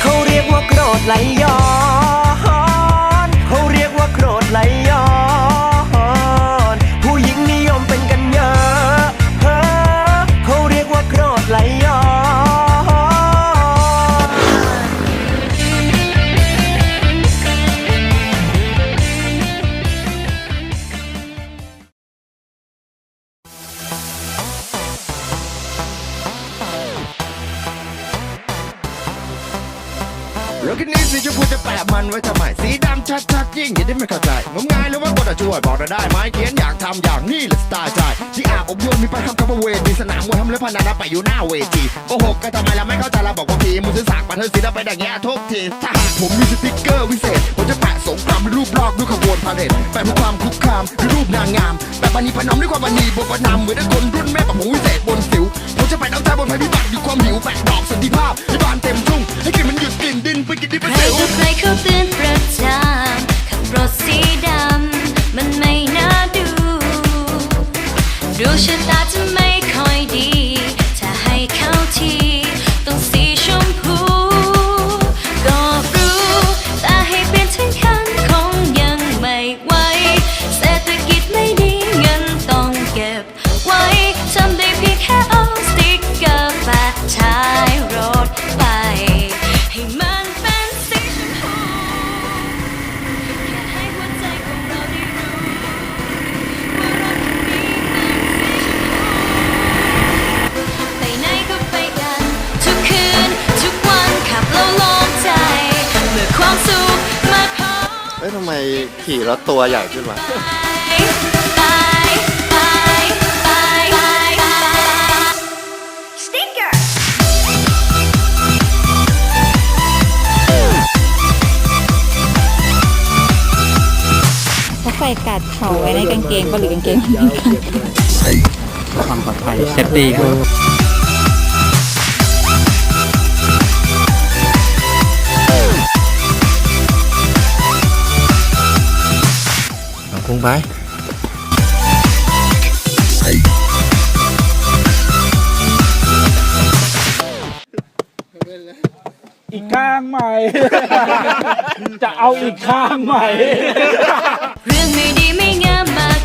เขาเรียกว่าโกรธไหลย้อนเขาเรียกว่าโกรธไหลย้อนผู้หญิงนิยมเป็นกันเยอะเขาเรียกว่าโกรธไหลย้อน รถคันนี้สีชมพูจะแปะมันไว้ทำไม สีดำชัดๆยิ่งอย่าได้ไม่เข้าใจงมงายหรือว่าบทช่วยบอกเราได้ไหมเขียนอยากทำอย่างนี้และสไตล์ใจที่อาบอบรมมีไปทำคำว่าเวทีสนามมวยทำเล่นพนันไปอยู่หน้าเวทีโกหกกันทำไมล่ะไม่เข้าใจเราบอกว่าพีมึงซื้อสากมาเธอสีแล้วไปอย่างเงี้ยทุกทีถ้าหากผมมีสติ๊กเกอร์วิเศษผมจะแปะสงครามรูปลอกด้วยขบวนพาเหรดแปะเพื่อความคุกคามด้วยรูปนางงามแปะปณีประนมด้วยความปณีบทประนามเหมือนคนรุ่นแม่ปะหมูวิเศษบนสิวผมจะแปะน้ำตาบนภัยพิบัติอยู่ความหิวแปะดอกสันติภาพให้บานเต็มทุ่งให้กลิ่นมันหยุดกลิ่นดินไปกินที่ปใครสิวก็ใครเขาเตือนประจามขับรถสีดำมันไม่น่าดูดวงชะตาจะไม่ค่อยดี ไมขี่แล้วตัวใหญ่ขึ้นวะไปไปไปไปไปสติ๊กเกอร์เขาใส่กัดเข่าไว้ในกางเกงปะหรือกางเกงมันเป็นกางเกงความปลอดภัยเซฟตี้ครับ เอาพุ่งไปอีกข้างใหม่ จะเอาอีกข้างใหม่ เรื่องไม่ดีไม่งามมาก